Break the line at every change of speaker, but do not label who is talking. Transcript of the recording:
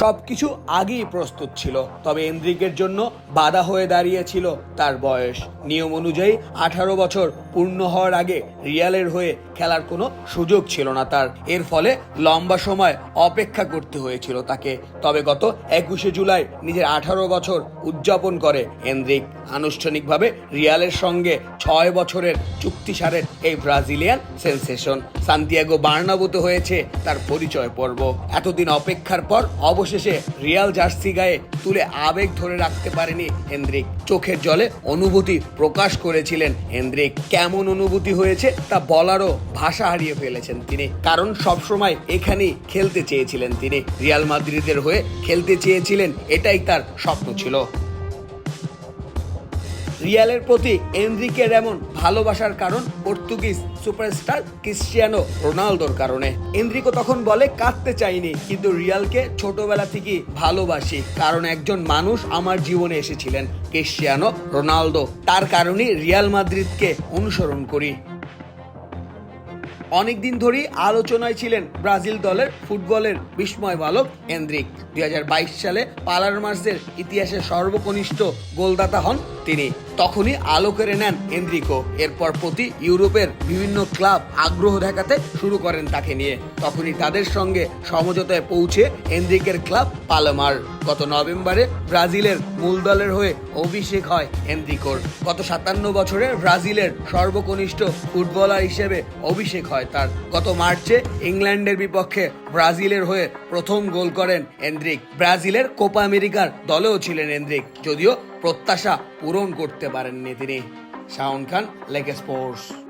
সবকিছু আগেই প্রস্তুত ছিল, তবে এন্দ্রিকের জন্য বাধা হয়ে দাঁড়িয়েছিল তার বয়স। নিয়ম অনুযায়ী আঠারো বছর পূর্ণ হওয়ার আগে রিয়ালের হয়ে খেলার কোনো সুযোগ ছিল না তার। এর ফলে লম্বা সময় অপেক্ষা করতে হয়েছিল তাকে। তবে গত একুশে জুলাই নিজের আঠারো বছর উদযাপন করে এন্দ্রিক আনুষ্ঠানিকভাবে রিয়ালের সঙ্গে ছয় বছরের চুক্তি সারেন এই ব্রাজিলিয়ান সেন্সেশন। সান্তিয়াগো বার্নাবুতে হয়েছে তার পরিচয় পর্ব। এতদিন অপেক্ষার পর অবশেষে রিয়াল জার্সি গায়ে তুলে আবেগ ধরে রাখতে পারেনি হেন্দ্রিক চোখের জলে অনুভূতি প্রকাশ করেছিলেন হেন্দ্রিক কেমন অনুভূতি হয়েছে তা বলারও ভাষা হারিয়ে ফেলেছেন তিনি। কারণ সবসময় এখানেই খেলতে চেয়েছিলেন তিনি। রিয়াল মাদ্রিদের হয়ে খেলতে চেয়েছিলেন, এটাই তার স্বপ্ন ছিল। রিয়ালের প্রতি এনরিকের এমন ভালোবাসার কারণ পর্তুগিজ সুপারস্টার ক্রিস্টিয়ানো রোনালদোর কারণে। এনরিকো তখন বলে, কাঁদতে চাইনি, কিন্তু রিয়ালকে ছোটবেলা থেকেই ভালোবাসি, কারণ একজন মানুষ আমার জীবনে এসেছিলেন ক্রিস্টিয়ানো রোনালদো। তার কারণেই রিয়াল মাদ্রিদকে অনুসরণ করি। অনেকদিন ধরেই আলোচনায় ছিলেন ব্রাজিল দলের ফুটবলের বিস্ময় বালক এন্দ্রিক দুই হাজার বাইশ সালে পালার পালারমার্সের ইতিহাসে সর্বকনিষ্ঠ গোলদাতা হন তিনি। তখনই আলো কেড়ে নেন এন্দ্রিকো। এরপর প্রতি ইউরোপের বিভিন্ন ক্লাব আগ্রহ দেখাতে শুরু করেন তাকে নিয়ে। তখনই তাদের সঙ্গে সমঝোতায় পৌঁছে এন্দ্রিকের ক্লাব পালামার। গত নভেম্বরে ব্রাজিলের মূল দলের হয়ে অভিষেক হয় এন্দ্রিকোর গত সাতান্ন বছরে ব্রাজিলের সর্বকনিষ্ঠ ফুটবলার হিসেবে অভিষেক হয় তার। গত মার্চে ইংল্যান্ডের বিপক্ষে ব্রাজিলের হয়ে প্রথম গোল করেন এন্দ্রিক ব্রাজিলের কোপা আমেরিকার দলেও ছিলেন এন্দ্রিক যদিও প্রত্যাশা পূরণ করতে পারেননি তিনি। Shaon Khan, leg sports.